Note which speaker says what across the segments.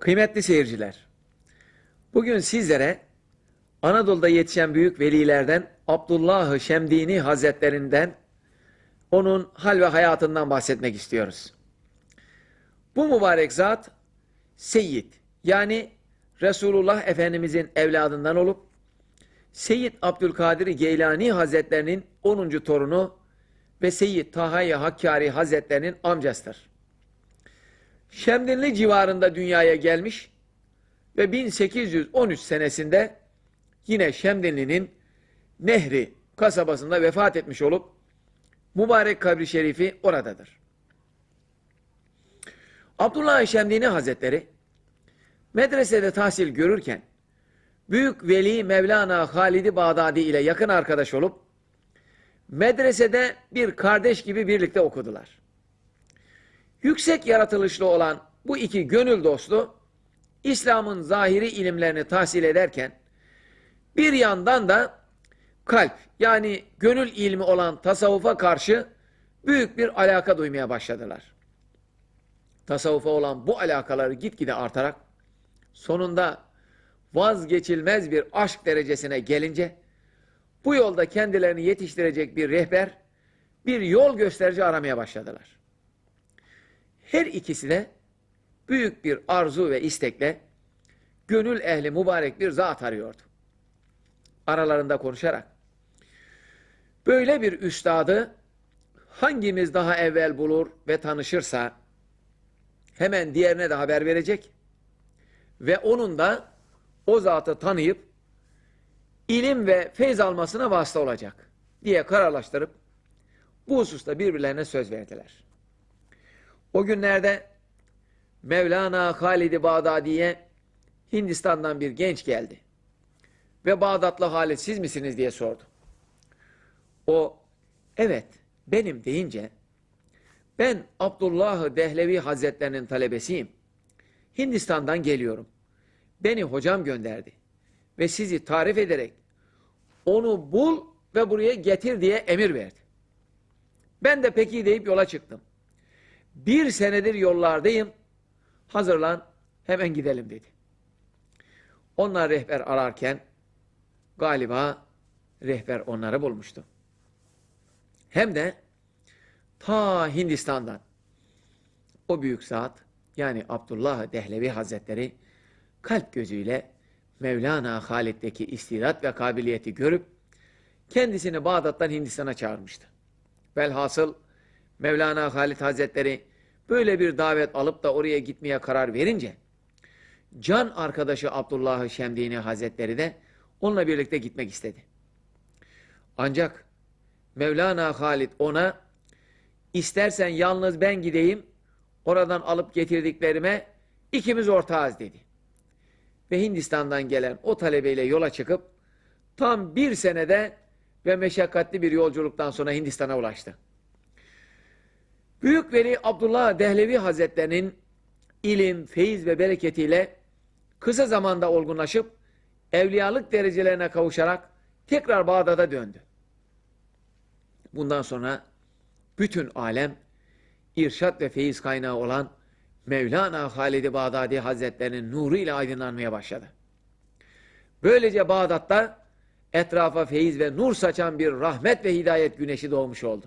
Speaker 1: Kıymetli seyirciler, bugün sizlere Anadolu'da yetişen büyük velilerden Abdullah-ı Şemdini Hazretlerinden onun hal ve hayatından bahsetmek istiyoruz. Bu mübarek zat Seyyid yani Resulullah Efendimizin evladından olup Seyyid Abdülkadir Geylani Hazretlerinin 10. torunu ve Seyyid Tahayi Hakkari Hazretlerinin amcasıdır. Şemdinli civarında dünyaya gelmiş ve 1813 senesinde yine Şemdinli'nin Nehri kasabasında vefat etmiş olup mübarek kabri şerifi oradadır. Abdullah Şemdini Hazretleri medresede tahsil görürken Büyük Veli Mevlana Halid-i Bağdadi ile yakın arkadaş olup medresede bir kardeş gibi birlikte okudular. Yüksek yaratılışlı olan bu iki gönül dostu İslam'ın zahiri ilimlerini tahsil ederken bir yandan da kalp yani gönül ilmi olan tasavvufa karşı büyük bir alaka duymaya başladılar. Tasavvufa olan bu alakaları gitgide artarak sonunda vazgeçilmez bir aşk derecesine gelince bu yolda kendilerini yetiştirecek bir rehber, bir yol gösterici aramaya başladılar. Her ikisi de büyük bir arzu ve istekle gönül ehli mübarek bir zat arıyordu. Aralarında konuşarak böyle bir üstadı hangimiz daha evvel bulur ve tanışırsa hemen diğerine de haber verecek ve onun da o zatı tanıyıp ilim ve feyz almasına vasıta olacak diye kararlaştırıp bu hususta birbirlerine söz verdiler. O günlerde Mevlana Halid-i Bağdadi'ye Hindistan'dan bir genç geldi. Ve Bağdatlı Halid siz misiniz diye sordu. O evet benim deyince ben Abdullah Dehlevi Hazretlerinin talebesiyim. Hindistan'dan geliyorum. Beni hocam gönderdi. Ve sizi tarif ederek onu bul ve buraya getir diye emir verdi. Ben de peki deyip yola çıktım. Bir senedir yollardayım. Hazırlan hemen gidelim dedi. Onlar rehber ararken galiba rehber onları bulmuştu. Hem de ta Hindistan'dan o büyük zat yani Abdullah Dehlevi Hazretleri kalp gözüyle Mevlana Halid'deki istidat ve kabiliyeti görüp kendisini Bağdat'tan Hindistan'a çağırmıştı. Velhasıl Mevlana Halid Hazretleri böyle bir davet alıp da oraya gitmeye karar verince can arkadaşı Abdullah Şemdini Hazretleri de onunla birlikte gitmek istedi. Ancak Mevlana Halid ona istersen yalnız ben gideyim oradan alıp getirdiklerime ikimiz ortağız dedi. Ve Hindistan'dan gelen o talebeyle yola çıkıp tam bir senede ve meşakkatli bir yolculuktan sonra Hindistan'a ulaştı. Büyük Veli Abdullah Dehlevi Hazretlerinin ilim, feyiz ve bereketiyle kısa zamanda olgunlaşıp evliyalık derecelerine kavuşarak tekrar Bağdat'a döndü. Bundan sonra bütün alem irşat ve feyiz kaynağı olan Mevlana Halid-i Bağdadi Hazretlerinin nuru ile aydınlanmaya başladı. Böylece Bağdat'ta etrafa feyiz ve nur saçan bir rahmet ve hidayet güneşi doğmuş oldu.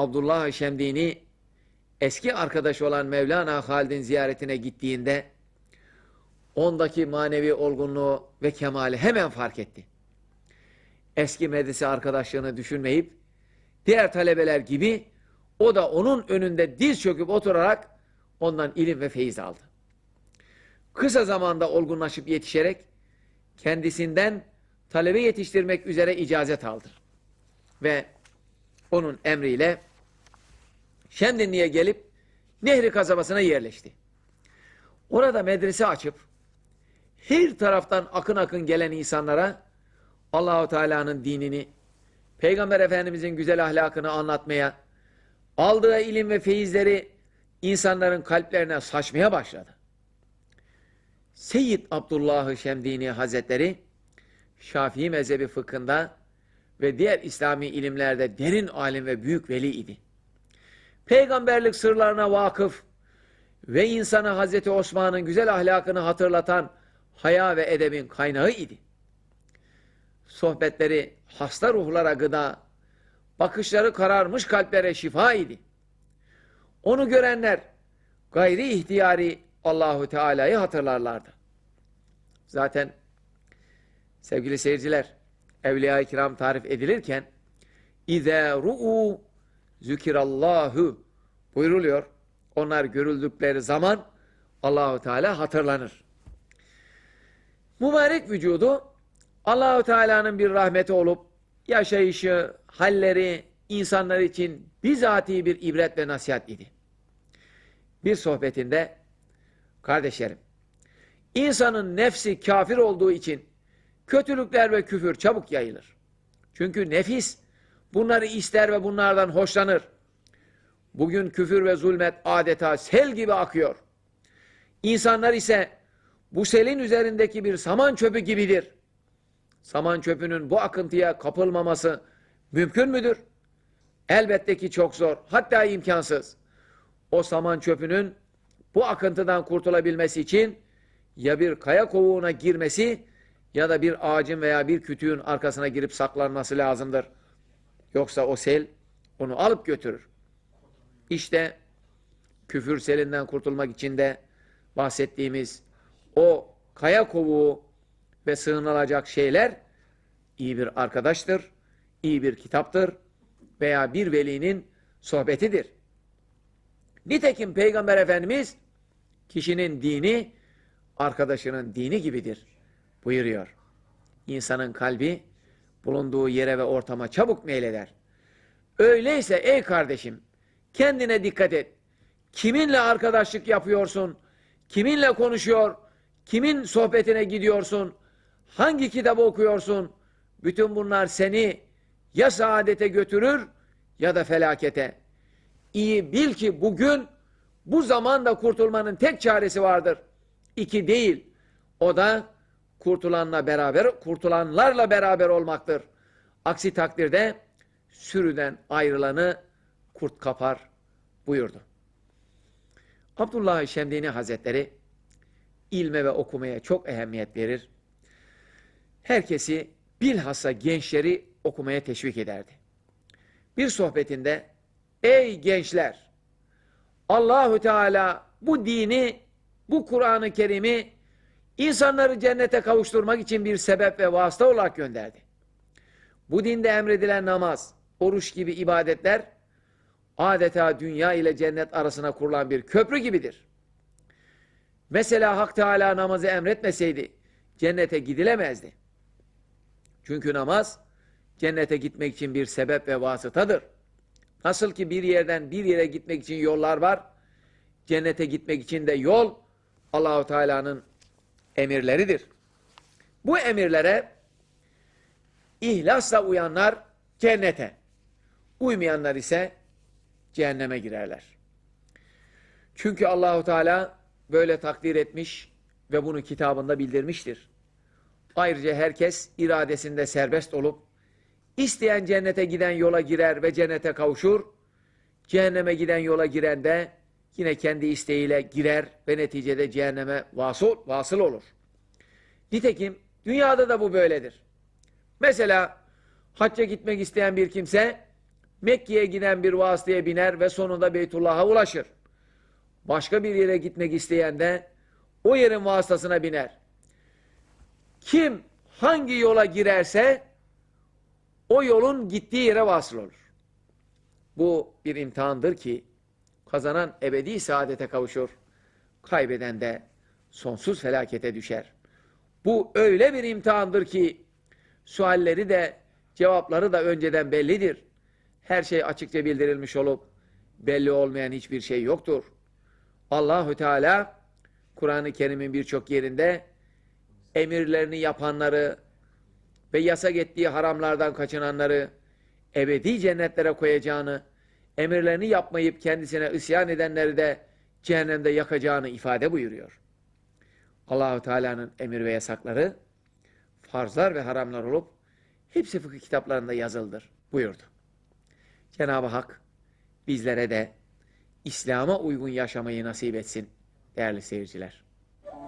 Speaker 1: Abdullah Şemdini eski arkadaş olan Mevlana Halid'in ziyaretine gittiğinde ondaki manevi olgunluğu ve kemali hemen fark etti. Eski medrese arkadaşlığını düşünmeyip diğer talebeler gibi o da onun önünde diz çöküp oturarak ondan ilim ve feyiz aldı. Kısa zamanda olgunlaşıp yetişerek kendisinden talebe yetiştirmek üzere icazet aldı. Ve onun emriyle Şemdinli'ye gelip Nehri kasabasına yerleşti. Orada medrese açıp her taraftan akın akın gelen insanlara Allahu Teala'nın dinini, Peygamber Efendimizin güzel ahlakını anlatmaya, aldığı ilim ve feyizleri insanların kalplerine saçmaya başladı. Seyyid Abdullah Şemdini Hazretleri Şafii mezhebi fıkhında ve diğer İslami ilimlerde derin alim ve büyük veli idi. Peygamberlik sırlarına vakıf, ve insana Hazreti Osman'ın güzel ahlakını hatırlatan haya ve edebin kaynağı idi. Sohbetleri hasta ruhlara gıda, bakışları kararmış kalplere şifa idi. Onu görenler gayri ihtiyari Allahu Teala'yı hatırlarlardı. Zaten sevgili seyirciler, Evliya-i Kiram tarif edilirken İzâ ru'u zükirallahu buyruluyor. Onlar görüldükleri zaman Allahu Teala hatırlanır. Mübarek vücudu Allahu Teala'nın bir rahmeti olup yaşayışı, halleri insanlar için bizatihi bir ibret ve nasihat idi. Bir sohbetinde kardeşlerim insanın nefsi kafir olduğu için kötülükler ve küfür çabuk yayılır. Çünkü nefis bunları ister ve bunlardan hoşlanır. Bugün küfür ve zulmet adeta sel gibi akıyor. İnsanlar ise bu selin üzerindeki bir saman çöpü gibidir. Saman çöpünün bu akıntıya kapılmaması mümkün müdür? Elbette ki çok zor, hatta imkansız. O saman çöpünün bu akıntıdan kurtulabilmesi için ya bir kaya kovuğuna girmesi ya da bir ağacın veya bir kütüğün arkasına girip saklanması lazımdır. Yoksa o sel onu alıp götürür. İşte küfür selinden kurtulmak için de bahsettiğimiz o kaya kovuğu ve sığınılacak şeyler iyi bir arkadaştır, iyi bir kitaptır veya bir velinin sohbetidir. Nitekim Peygamber Efendimiz kişinin dini arkadaşının dini gibidir buyuruyor. İnsanın kalbi bulunduğu yere ve ortama çabuk meyleder. Öyleyse ey kardeşim kendine dikkat et. Kiminle arkadaşlık yapıyorsun? Kiminle konuşuyor? Kimin sohbetine gidiyorsun? Hangi kitabı okuyorsun? Bütün bunlar seni ya saadete götürür ya da felakete. İyi bil ki bugün bu zamanda kurtulmanın tek çaresi vardır. İki değil. O da kurtulanla beraber, kurtulanlarla beraber olmaktır. Aksi takdirde sürüden ayrılanı kurt kapar buyurdu. Abdullah Şemdini Hazretleri ilme ve okumaya çok ehemmiyet verir. Herkesi bilhassa gençleri okumaya teşvik ederdi. Bir sohbetinde ey gençler Allahü Teala bu dini, bu Kur'an-ı Kerim'i insanları cennete kavuşturmak için bir sebep ve vasıta olarak gönderdi. Bu dinde emredilen namaz, oruç gibi ibadetler adeta dünya ile cennet arasına kurulan bir köprü gibidir. Mesela Hak Teala namazı emretmeseydi cennete gidilemezdi. Çünkü namaz cennete gitmek için bir sebep ve vasıtadır. Nasıl ki bir yerden bir yere gitmek için yollar var, cennete gitmek için de yol Allahu Teala'nın emirleridir. Bu emirlere ihlasla uyanlar cennete, uymayanlar ise cehenneme girerler. Çünkü Allahu Teala böyle takdir etmiş ve bunu kitabında bildirmiştir. Ayrıca herkes iradesinde serbest olup isteyen cennete giden yola girer ve cennete kavuşur. Cehenneme giden yola giren de yine kendi isteğiyle girer ve neticede cehenneme vasıl, vasıl olur. Nitekim dünyada da bu böyledir. Mesela hacca gitmek isteyen bir kimse Mekke'ye giden bir vasıtaya biner ve sonunda Beytullah'a ulaşır. Başka bir yere gitmek isteyen de o yerin vasıtasına biner. Kim hangi yola girerse o yolun gittiği yere vasıl olur. Bu bir imtihandır ki kazanan ebedi saadete kavuşur. Kaybeden de sonsuz felakete düşer. Bu öyle bir imtihandır ki sualleri de cevapları da önceden bellidir. Her şey açıkça bildirilmiş olup belli olmayan hiçbir şey yoktur. Allahü Teala Kur'an-ı Kerim'in birçok yerinde emirlerini yapanları ve yasak ettiği haramlardan kaçınanları ebedi cennetlere koyacağını, emirlerini yapmayıp kendisine isyan edenleri de cehennemde yakacağını ifade buyuruyor. Allahu Teala'nın emir ve yasakları farzlar ve haramlar olup hepsi fıkıh kitaplarında yazıldır buyurdu. Cenab-ı Hak bizlere de İslam'a uygun yaşamayı nasip etsin değerli seyirciler.